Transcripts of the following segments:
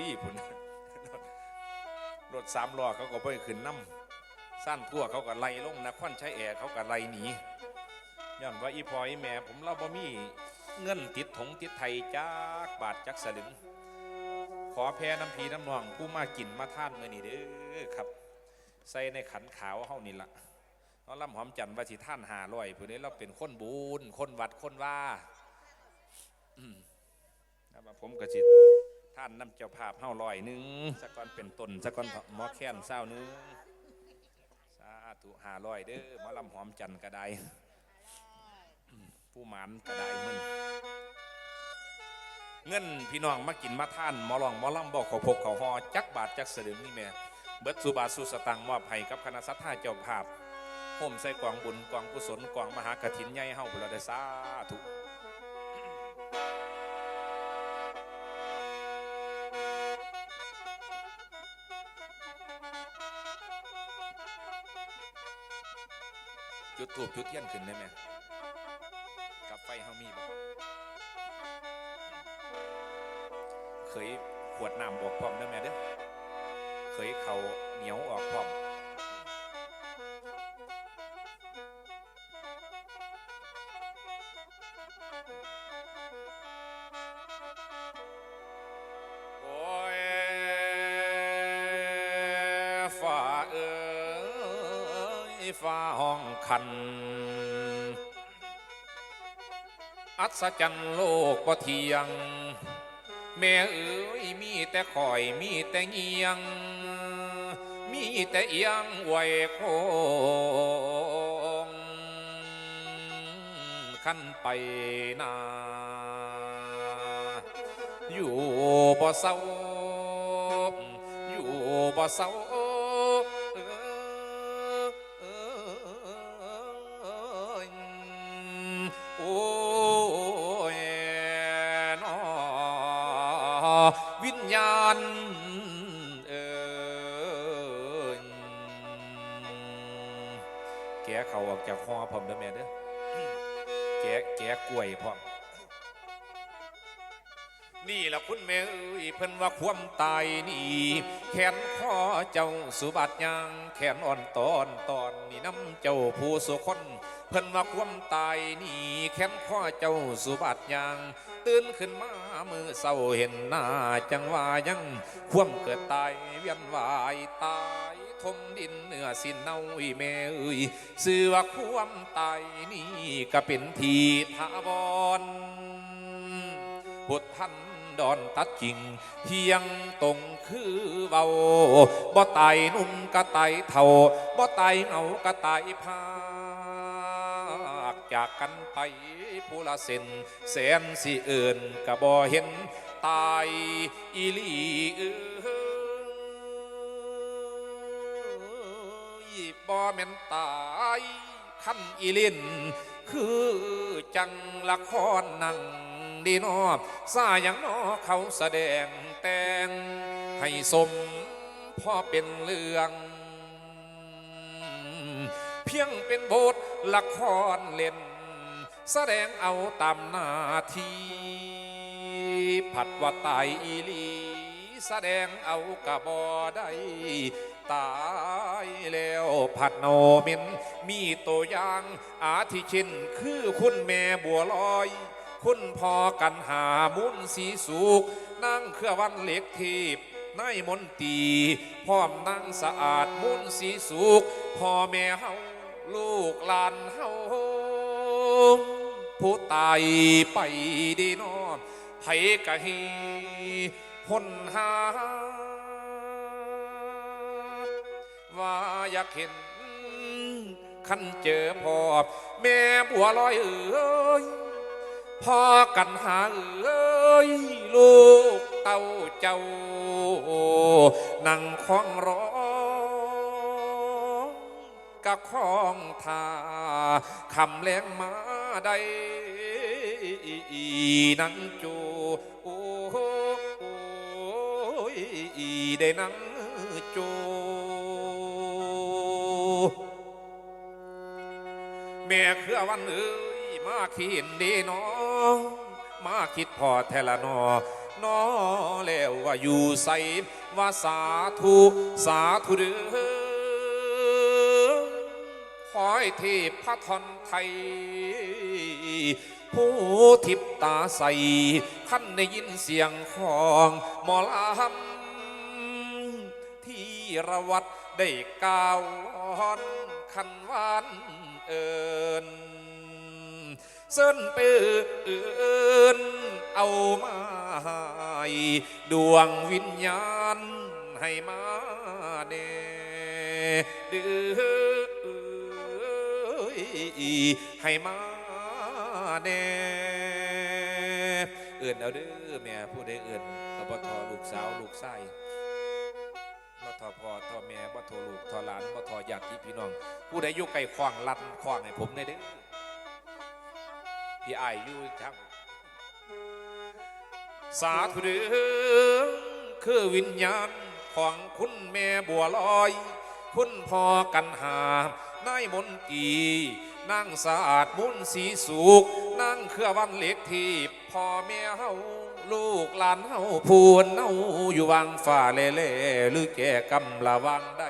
รีพุ่นรถสามล้อเขาก็ไปขึ้นน้ำสั้นทั่วเขาก็ไล่ลงนะควันใช้แอร์เขาก็ไล่หนีย้อนว่าอีพออีแม่ผมเราบ่มีเงินติดถงติดไทยจักบาทจักสลึง ขอแพ้น้ำพีน้ำนองผู้มากินมาท่านเมื่อนี้เด้อครับ ใส่ในขันขาวเฮานี่ละเราล่ำหอมจันทร์ว่าสิท่านหาลอยผู้นี้เราเป็นคนบุญคนวัดคนว่าอืมแล้วผมก็สิต ท่านน้ำเจ้าภาพเฮาลอยหนึ่งสักก่อนเป็นตนสักก่อนหมอแค้นเศร้าหนึงสาธุหาลอยเด้อหมาล่ำหอมจันทร์ก็ไดผู้หมานก็ไดมึงเงินพี่น้องมากินมาท่านหมอลองหมอลำบอกขอพกเขาหอจักบาทจักเสลึงนี่แม่เบิดสุบาสุสตังมอบให้กับคณะสัตยาเจ้าภาพห่มใส่กองบุญกองกุศลกองมหากฐินใหญ่เฮาบุรได้สาธุ จุดถูกจุดเทียนขึ้นได้ไหมกับไฟเฮามีบ่เคยขวดน้ำออกพร้อมเด้อแม่เด้อเคยเขาเหนียวออกพร้อมโอ้ยฟ้าเอ้ย ฟ้าห้องคัน อัศจรรย์โลกบ่เทียง แม่เอ๋ยมีแต่คอยมีแต่เงียง มีแต่เอียงไหวโคงขั้นไปนาอยู่บ่เศร้าอยู่บ่เศร้าะเขาออกจากคอผมเด้อแม่เด้อแกะแกะกล้วยพร้อมนี่ละคุณแม่เอ้ยเพิ่นว่าความตายนี่ แขนข้อเจ้าสุบัติยางแขนอ่อนตอนตอนนี่น้ำเจ้าผู้สุคนเพิ่นว่าความตายนี่ แขนข้อเจ้าสุบัติยางตื่นขึ้นมามือเศร้าเห็นหน้าจังว่ายังความเกิดตายเวียนวายตาย ทมดินเนื้อสินเน่าอีแม่เอ้ยสื่อว่าความตายนี่ก็เป็นทีทาวรพุทธันดอนตัดจริงเทียงตรงคือเบาบ่ตนุ่มก็ตเท่าบ่ตเงาก็ตพากจากกันไปผู้ละเส้นแสนสิเอื่นก็บ่เห็นตายอีลีเอ้ แม่นตายคันอีลินคือจังละครหนังดีนอซาอย่างนอเขาแสดงแต่งให้สมพ่อเป็นเรื่อง เพียงเป็นบทละครเล่น แสดงเอาตามนาทีผัดว่าตายอีลี แสดงเอากระบอได้ ตายแล้วผัดโนมิน มีตัวอย่างอาทิช่นคือคุณแม่บัวลอย คุณพ่อกันหามุนสีสุกนั่งเครือวันเหล็กทีบนายมนตีพร้อมนั่งสะอาดมุนสีสุกพ่อแม่เฮาลูกหลานเฮาผู้ตายไปดีนอนไผกะฮีหนหา ว่าอยากเห็นขันเจอพ่อแม่บัวลอยเอ้ยพ่อกันหาเอ้ยลูกเต้าเจ้านั่งคล้องร้องกะคล้องทาคำแรงมาได้นั่งจูโอ้ยได้นั่งจู แม่เครือวันเอ้ยมาขินดีน้องมาคิดพอแทละนอน้อแล้วว่าอยู่ใสว่าสาธุสาธุเด้อขอให้เทพพระทนไทย ผู้ทิพตาใสขั้นได้ยินเสียงของหมอลำที่ระวัดได้กาววอนคันวาน เอินเส้นเปืนเอามาให้ดวงวิญญาณให้มาเน่เดือให้มาเน่เอื่นเอาเด้อแม่ผู้ใดเอื่นกบทลูกสาวลูกชายบ่ ทอพ่อทอแม่บ่ทอลูกทอหลานบ่ทอญาติพี่น้อง ผู้ใดอยู่ใกล้ขวางลันขวางให้ผมได้เด้อพี่อายอยู่จังสาธุเด้อคือวิญญาณของคุณแม่บัวลอย คุณพ่อกันหานายมนตีนางสะอาดมุนสีสุกนางเครือวันเล็กที่พ่อแม่เฮา ลูกหลานเฮาพูนเฮาอยู่วางฝ่าเล่เล่หรือแก่กำละวังใด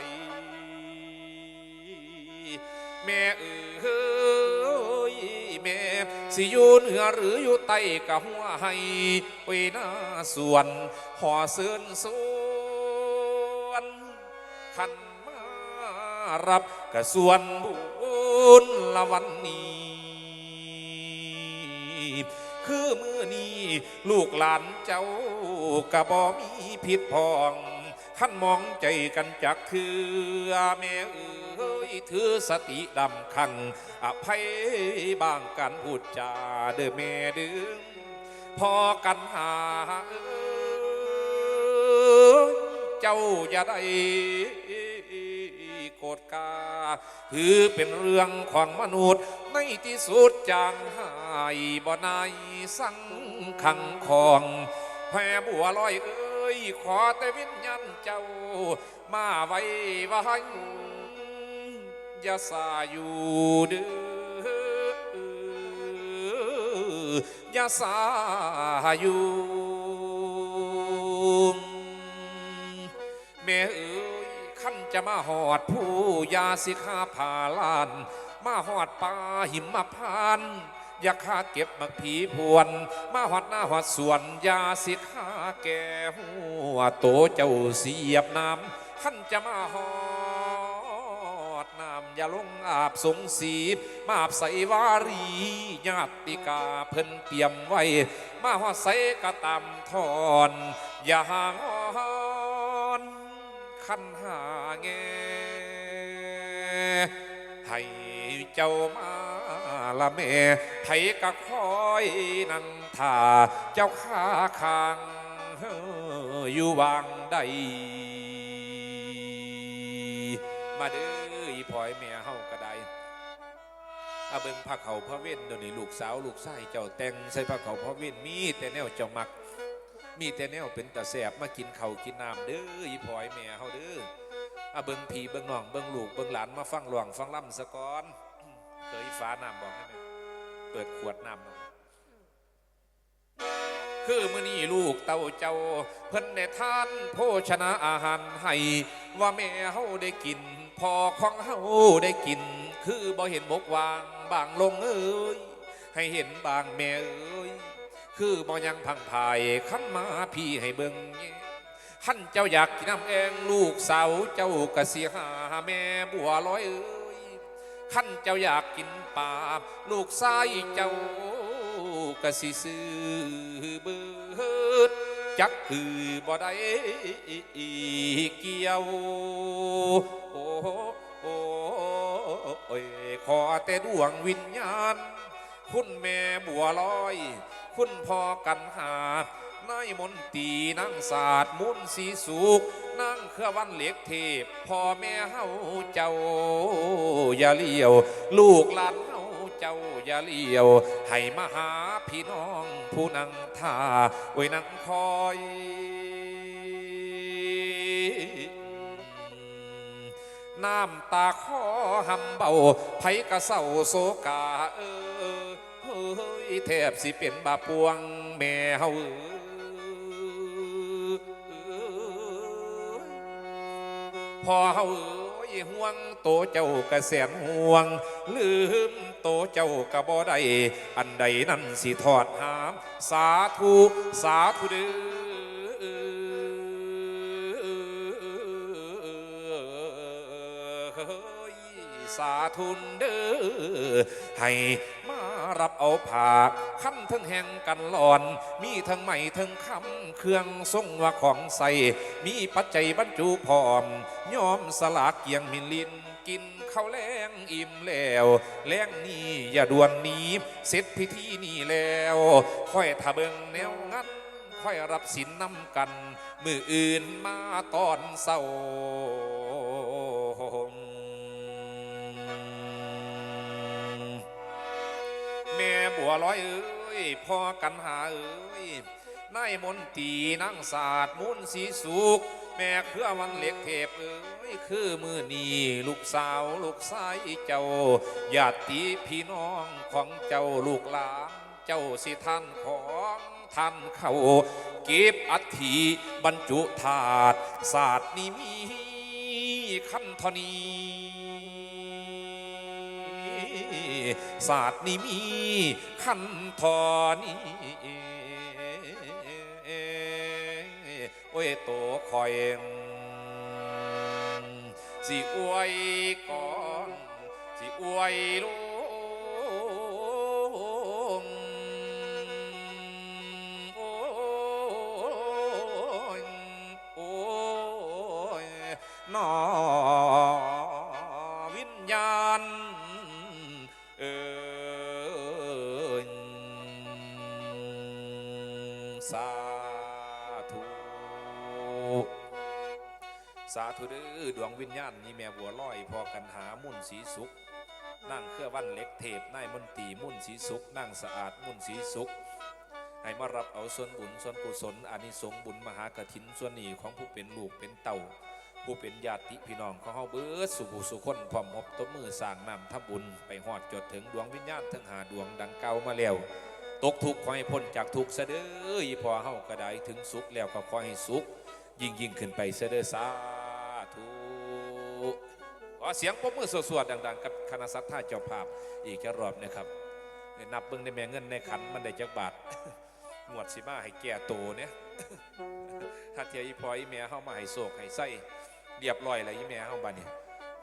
แม่เอ้ยแม่สิอยู่เหนือหรืออยู่ใต้กะหัวให้ไปหน้าสวนห่อเสื่นสวนขันมารับกะส่วนบุญละวันนี้ คือมือนี้ลูกหลานเจ้ากะบ่มีผิดพองขันมองใจกันจากคือแม่เอ้ยถือสติดำคังอภัยบางกันพูดจาเด้อแม่เดือพอกันหาเอ้ยเจ้าอย่าได้โกรธกาถือเป็นเรื่องของมนุษย์ในที่สุดจางหา ยบ่นายสังขังของแพ่บัวลอยเอ้ยขอแต่วิญญาณเจ้า มาไว้ไว้อย่าสาอยู่เด้อย่าสาอยู่แม่เอ๋ยขั้นจะมาหอดผู้ยาสิขาผาลาน มาหอดป่าหิมมาพาน อยากขาเก็บมักผีพวน มาหอดหน้าหอดสวนยาสิขาแก่หัวโตเจ้าเสียบน้ำขั้นจะมาหอดน้ำอย่าลงอาบสงสีมาอาบใส่วารีญาติกาเพิ่นเตรียมไว้ มาหอดใส่กระตำทอน อย่าห่างอ่อนขันหาแงให้เจ้ามา ละแม่ไผกะคอยนั่งทาเจ้าข้าคางอยู่วางใดมาเด้ออีพลอยแม่เฮาก็ได้อาเบิ่งพระเขาพระเว้นเดี๋ยวนี้ลูกสาวลูกชายเจ้าแต่งใส่พระเขาพระเว้นมีแต่แนวเจ้ามัก มีแต่แนวเป็นตาแสบมากินเขากินน้ำเด้ออีพลอยแม่เฮาเด้ออาเบิ่งพี่เบิ่งน้องเบิ่งลูกเบิ่งหลานมาฟังหลวงฟังล่ำสะก่อน เคยฟ้าน้ำบอกให้ไหมเปิดขวดน้ำคือมื้อนี้ลูกเต้าเจ้า เพิ่นได้ทานโภชนะอาหารให้ว่าแม่เฮาได้กินพอของเฮาได้กิน คือบ่เห็นบกวางบางลงเอ้ยให้เห็นบางแม่เอ้ยคือบ่ยังพังพายขันมาพี่ให้เบิ่งแย่ขันเจ้าอยากกินน้ำแองลูกสาวเจ้ากะสิหาแม่บัวลอยเอ้ย ขันเจ้าอยากกินปลาลูกชายเจ้ากะสิซื้อเบิดจักคือบ่ได้เกี่ยวโอ้โอ้โอ้ยขอแต่ดวงวิญญาณ คุณแม่บัวลอย คุณพ่อกันหานายมนตีนางศาสตร์มุนสีสุกนา รือวันเหล็กเทพพ่อแม่เฮาเจ้าอย่าเลี้ยว ลูกหลานเฮาเจ้าอย่าเลี้ยว ให้มาหาพี่น้องผู้นั่งท่าไว้นั่งคอยน้ำตาคอหำเบาไผกะเศร้าโศกาเออเฮ้ยแทบสิเป็นบาปวงแม่เฮาเอ้ พอเฮาเอ้ยห่วงโตเจ้ากระแสนห่วง ลืมโตเจ้ากะบ่ได้อันใดนั้นสิทอดหาม สาธุสาธุเด้อสาธุนเด้อให้ม รับเอาผ่าขั้นทั้งแห่งกันหลอน มีทั้งใหม่ทั้งคำเครื่องทรงว่าของใส่ มีปัจจัยบรรจุพร้อมยอมสลากเกียงมินลินกินข้าวแรงอิ่มแล้วแรงนี้อย่าด่วนนี้เสร็จพิธีนี้แล้วค่อยทะเบิงแนวงั้นค่อยรับสินนำกัน มืออื่นมาตอนเศร้า บัวลอยเอ้ยพ่อกันหาเอ้ยนายมนตีนางศาสตร์มุนสีสุกแม่เครือวันเหล็กเทพเอ้ยคือมือนีลูกสาวลูกชายเจ้าญาติพี่น้องของเจ้าลูกหลานเจ้าสิท่านของท่านเขาเก็บอัฐิบรรจุถาดศาสตร์นี้มีขั้นเทนี ศาสตร์นี้มีขั้นทอนี้โอ้ยโตคอยสิอวยก่อน สิอวยลูก สาธุเด้อดวงวิญญาณนี่แม่บัวลอยพอกันหามุ่นสีสุขนั่งเครือวันเล็กเทพนายมนตีมุ่นสีสุขนั่งสะอาดมุ่นสีสุขให้มารับเอาส่วนบุญส่วนกุศลอานิสงส์บุญมหากถินส่วนนี้ของผู้เป็นลูกเป็นเต่า ผู้เป็นญาติพี่น้องของเฮาเบิดสุขสุขคนพร้อมหบตบมือสร้างนำทำบุญไปหอดจดถึงดวงวิญญาณทั้งหาดวงดังเก่ามาแล้วตกทุกข์ขอให้พ้นจากทุกข์เสยเด้อพอเฮาก็ได้ถึงสุขแล้วก็ขอให้สุขยิ่งยิ่งขึ้นไปเสด้อสา ขอเสียงปรบมือสวดๆดังๆ กับคณะสัตยาเจ้าภาพอีกจะรอบนะครับนับเบิ่งได้แม่เงินในขันมันได้จักบาทหมวดสิมาให้แก่โตเนี่ยถ้าเทียอีพออีแม่เข้ามาให้โศกให้ไส้เรียบร้อยแล้วอีแม่เข้าบ้านเนี่ย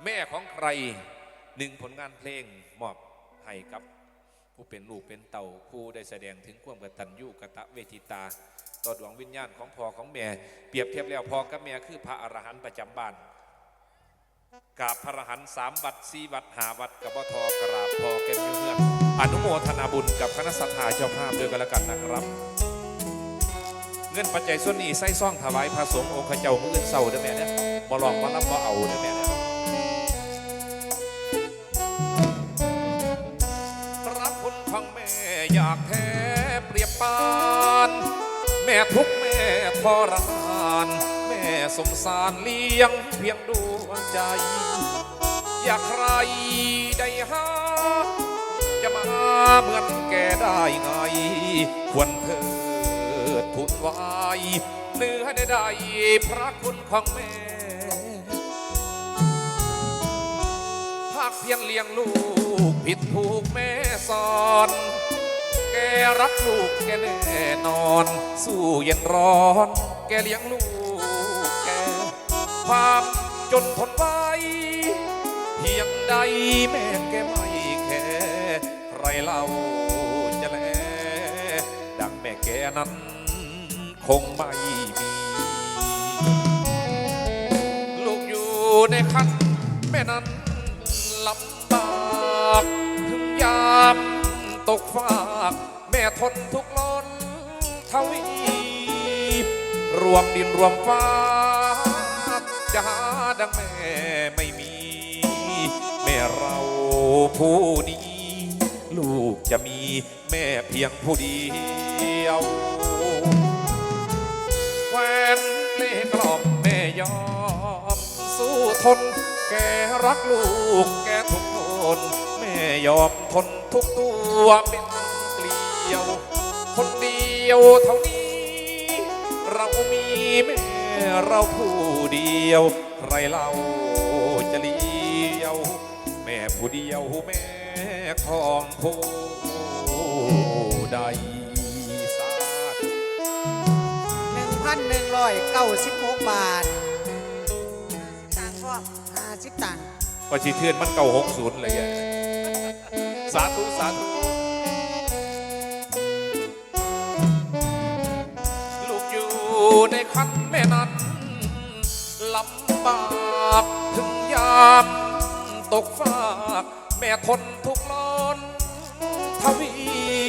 แม่ของใครหนึ่งผลงานเพลงมอบให้กับผู้เป็นลูกเป็นเต่าผู้ได้แสดงถึงความกตัญญูกตะเวทิตา ต่อดวงวิญญาณของพ่อของแม่ เปรียบเทียบแล้วพ่อกับแม่คือพระอรหันต์ประจำบ้าน กราบพระรหันสามวัดสี่วัดหาวัดกับบ่ทอกราบพอแก้มเพื่อนอนุโมทนาบุญกับคณะสัตยาเจ้าภาพด้วยกันแล้วกันนะครับ เงินปัจจัยส่วนนี้ใส่ซ่องถวายพระสงฆ์องค์ข้าเจ้ามืออื่นเศร้าเด้อแม่เนี่ยบ่ลองบ่รับบ่เอาเด้อแม่เนี่ยรับคุณของแม่อยากแท้เปรียบปาน แม่ทุกแม่ทรมาน สมสารเลี้ยงเพียงดวงใจ อยากใครได้หา จะมาเหมือนแกได้ไง ควรเถิดทุนไว้เนื้อใดๆพระคุณของแม่หากเพียงเลี้ยงลูกผิดถูกแม่สอนแกรักลูกแกแน่นอน สู้เย็นร้อน แกเลี้ยงลูก ความจนทนไว้เพียงใดแม่แกไม่แค่ใครเล่าจะแล ดังแม่แกนั้นคงไม่มี ลูกอยู่ในคันแม่นั้นลำบากถึงยามตกฟากแม่ทนทุกข์ล้นทวีรวมดินรวมฟ้า จะหาดังแม่ไม่มี แม่เราผู้นี้ ลูกจะมีแม่เพียงผู้เดียวแควนเล่กล่อมแม่ยอม สู้ทน แกรักลูกแกทุกคนแม่ยอมทนทุกตัวเป็นเกลียว คนเดียวเท่านี้ เรามีแม่ เราผู้เดียว ใครเล่าจะเลี้ยว แม่ผู้เดียวแม่ของผู้ใดสาธุหนึ่งพันหนึ่งร้อยเก้าสิบหกบาทต่างก็ห้าสิบตังค์ก็ชีเทือนมันเก่าหกศูนย์เลยอะสาธุสาธุ ในคันแม่นั้นลำบากถึงยามตกฟากแม่ทนทุกข์ร้อนทวี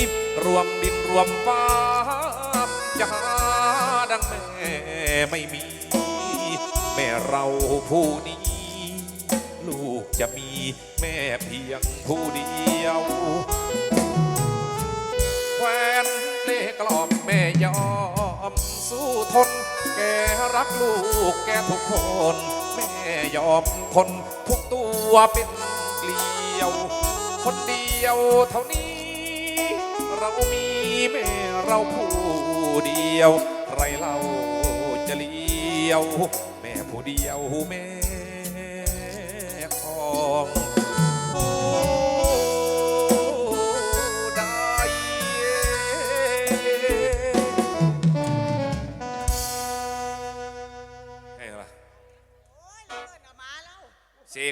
ปรวมดินรวมฟ้าจะหาดังแม่ไม่มี แม่เราผู้นี้ ลูกจะมีแม่เพียงผู้เดียวแควนเล่กล่อมแม่ยอม สู้ทน แกรักลูกแกทุกคน แม่ยอมทนทุกตัวเป็นเกลียว คนเดียวเท่านี้ เรามีแม่เราผู้เดียวใครเราจะเลี้ยว แม่ผู้เดียวแม่ของ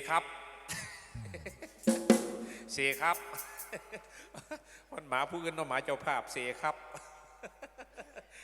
ครับเสครับมันหมาผู้อื่นเนาะหมาเจ้าภาพเสครับ